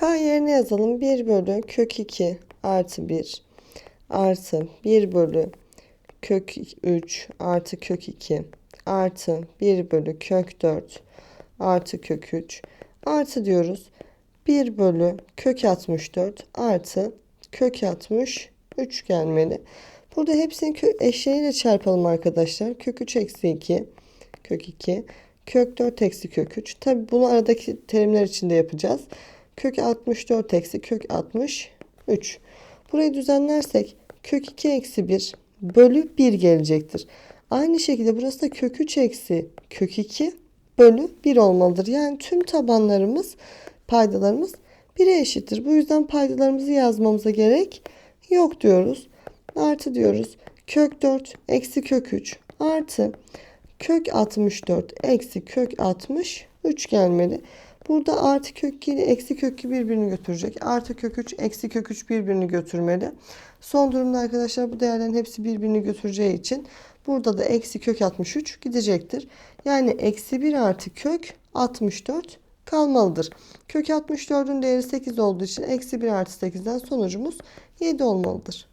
K yerine yazalım. 1 bölü kök 2 artı 1 artı 1 bölü kök 3 artı kök 2 artı 1 bölü kök 4 artı kök 3 artı diyoruz. 1 bölü kök 64 artı kök 63 gelmeli. Burada hepsini kö- eşleniyle çarpalım arkadaşlar. Kök 3 eksi 2 kök 2 kök 4 eksi kök 3. Tabi bunu aradaki terimler içinde yapacağız. Kök 64 eksi kök 63. Burayı düzenlersek kök 2 eksi 1 bölü 1 gelecektir. Aynı şekilde burası da kök 3 eksi kök 2 bölü 1 olmalıdır. Yani tüm tabanlarımız paydalarımız 1'e eşittir. Bu yüzden paydalarımızı yazmamıza gerek yok diyoruz. Artı diyoruz. Kök 4 eksi kök 3 artı kök 64 eksi kök 63 gelmeli. Burada artı kök 2 ile eksi kök 2 birbirini götürecek. Artı kök 3 eksi kök 3 birbirini götürmeli. Son durumda arkadaşlar bu değerlerin hepsi birbirini götüreceği için burada da eksi kök 63 gidecektir. Yani eksi 1 artı kök 64 kalmalıdır. Kök 64'ün değeri 8 olduğu için eksi 1 artı 8'den sonucumuz 7 olmalıdır.